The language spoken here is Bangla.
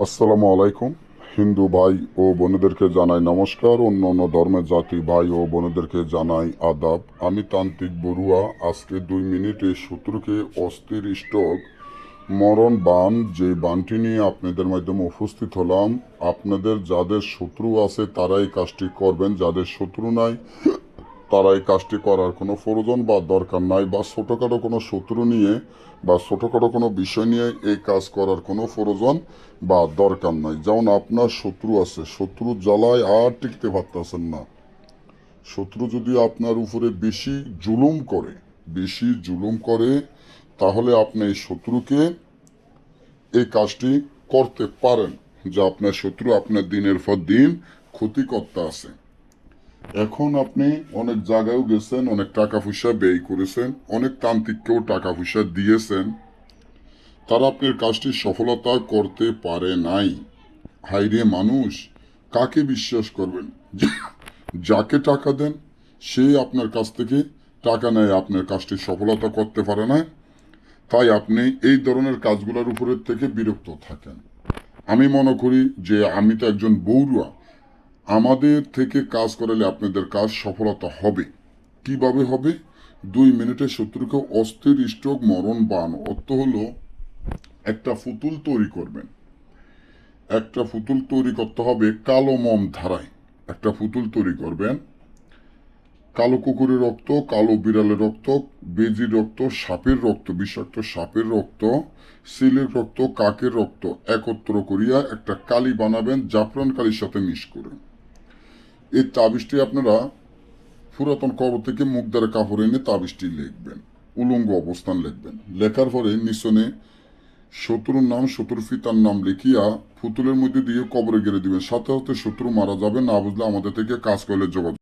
আসসালামু আলাইকুম। হিন্দু ভাই ও বোনেদেরকে জানাই নমস্কার। অন্য অন্য ধর্মের জাতি ভাই ও বোনেদেরকে জানাই আদাব। আমি তান্ত্রিক বড়ুয়া। আজকে দুই মিনিটে শত্রুকে অস্থির স্টক, মরণ বান যে বানটি নিয়ে আপনাদের মাধ্যমে উপস্থিত হলাম, আপনাদের যাদের শত্রু আছে তারাই কাজটি করবেন, যাদের শত্রু নাই তারা এই কাজটি করার কোনো প্রয়োজন বা দরকার নাই বা ছোটোখাটো কোনো শত্রু নিয়ে বা ছোটোখাটো কোনো বিষয় নিয়ে এই কাজ করার কোনো প্রয়োজন বা দরকার নাই। যেমন আপনার শত্রু আছে, শত্রু জ্বালায় আর টিকতে পারতেছেন না। শত্রু যদি আপনার উপরে বেশি জুলুম করে, বেশি জুলুম করে, তাহলে আপনি এই শত্রুকে এই কাজটি করতে পারেন যে আপনার শত্রু আপনার দিনের পর দিন ক্ষতি করতে আছে। এখন আপনি অনেক জায়গায়ও গেছেন, অনেক টাকা পয়সা ব্যয় করেছেন, অনেক তান্ত্রিককেও টাকা পয়সা দিয়েছেন। তারা আপনার কাজটি সফলতা করতে পারে নাই। হাইরে মানুষ, কাকে বিশ্বাস করবেন? যাকে টাকা দেন, সে আপনার কাছ থেকে টাকা নেয়, আপনার কাজটি সফলতা করতে পারে না তাই আপনি এই ধরনের কাজগুলোর উপরের থেকে বিরক্ত থাকেন। আমি মনে করি যে আমি তো একজন বৌরুয়া আমাদের থেকে কাজ করালে আপনাদের কাজ সফলতা হবে। কীভাবে হবে? দুই মিনিটে শত্রুকে অস্থির স্ট্রোক, মরণ, বান, অর্থ হলো একটা পুতুল তৈরি করবেন। একটা পুতুল তৈরি করতে হবে কালো মম ধারায়। একটা পুতুল তৈরি করবেন। কালো কুকুরের রক্ত, কালো বিড়ালের রক্ত, বেজির রক্ত, সাপের রক্ত, বিষাক্ত সাপের রক্ত, সিলের রক্ত, কাকের রক্ত। একত্র করিয়া একটা কালি বানাবেন, জাফরান কালির সাথে মিশ করে এই তাবিজটি আপনারা পুরাতন কবর থেকে মুখ দ্বারা কাপড় এনে তাবিজটি লিখবেন, উলঙ্গ অবস্থান লিখবেন। লেখার পরে নিচনে শত্রুর নাম, শত্রুর ফিতার নাম লিখিয়া পুতুলের মধ্যে দিয়ে কবরে গেড়ে দিবেন। সাথে সাথে শত্রু মারা যাবে, না বুঝলে আমাদের থেকে কাজ করলে যোগাযোগ